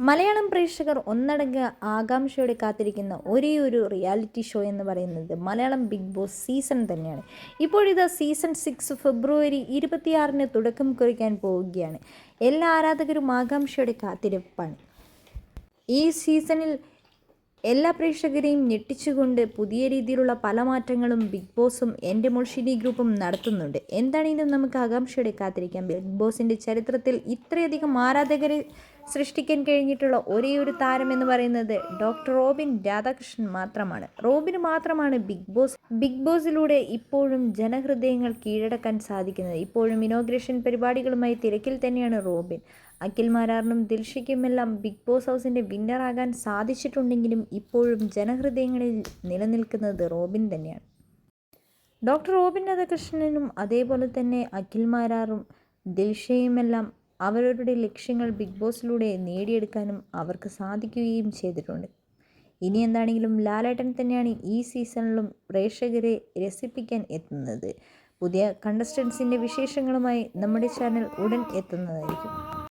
മലയാളം പ്രേക്ഷകർ ഒന്നടങ്ക ആകാംക്ഷയോടെ കാത്തിരിക്കുന്ന ഒരേ ഒരു റിയാലിറ്റി ഷോ എന്ന് പറയുന്നത് മലയാളം ബിഗ് ബോസ് സീസൺ തന്നെയാണ്. ഇപ്പോഴിത് സീസൺ സിക്സ് ഫെബ്രുവരി ഇരുപത്തിയാറിന് തുടക്കം കുറിക്കാൻ പോവുകയാണ്. എല്ലാ ആരാധകരും ആകാംക്ഷയോടെ കാത്തിരിപ്പാണ്. ഈ സീസണിൽ എല്ലാ പ്രേക്ഷകരെയും ഞെട്ടിച്ചുകൊണ്ട് പുതിയ രീതിയിലുള്ള പല മാറ്റങ്ങളും ബിഗ് ബോസും എന്റെ മുൾഷിനി ഗ്രൂപ്പും നടത്തുന്നുണ്ട്. എന്താണെങ്കിലും നമുക്ക് ആകാംക്ഷയോടെ കാത്തിരിക്കാം. ബിഗ് ബോസിന്റെ ചരിത്രത്തിൽ ഇത്രയധികം ആരാധകരെ സൃഷ്ടിക്കാൻ കഴിഞ്ഞിട്ടുള്ള ഒരേ ഒരു താരം എന്ന് പറയുന്നത് ഡോക്ടർ റോബിൻ രാധാകൃഷ്ണൻ മാത്രമാണ്. റോബിന് മാത്രമാണ് ബിഗ് ബോസ് ബിഗ് ബോസിലൂടെ ഇപ്പോഴും ജനഹൃദയങ്ങൾ കീഴടക്കാൻ സാധിക്കുന്നത്. ഇപ്പോഴും ഇനോഗ്രേഷൻ പരിപാടികളുമായി തിരക്കിൽ തന്നെയാണ് റോബിൻ. അഖിൽ മാരാറിനും ദിൽഷയ്ക്കുമെല്ലാം ബിഗ് ബോസ് ഹൗസിന്റെ വിന്നറാകാൻ സാധിച്ചിട്ടുണ്ടെങ്കിലും ഇപ്പോഴും ജനഹൃദയങ്ങളിൽ നിലനിൽക്കുന്നത് റോബിൻ തന്നെയാണ്. ഡോക്ടർ റോബിൻ രാധാകൃഷ്ണനും അതേപോലെ തന്നെ അഖിൽ മാരാറും ദിൽഷയുമെല്ലാം അവരവരുടെ ലക്ഷ്യങ്ങൾ ബിഗ് ബോസിലൂടെ നേടിയെടുക്കാനും അവർക്ക് സാധിക്കുകയും ചെയ്തിട്ടുണ്ട്. ഇനി എന്താണെങ്കിലും ലാലേട്ടൻ തന്നെയാണ് ഈ സീസണിലും പ്രേക്ഷകരെ രസിപ്പിക്കാൻ എത്തുന്നത്. പുതിയ കണ്ടസ്റ്റൻസിന്റെ വിശേഷങ്ങളുമായി നമ്മുടെ ചാനൽ ഉടൻ എത്തുന്നതായിരിക്കും.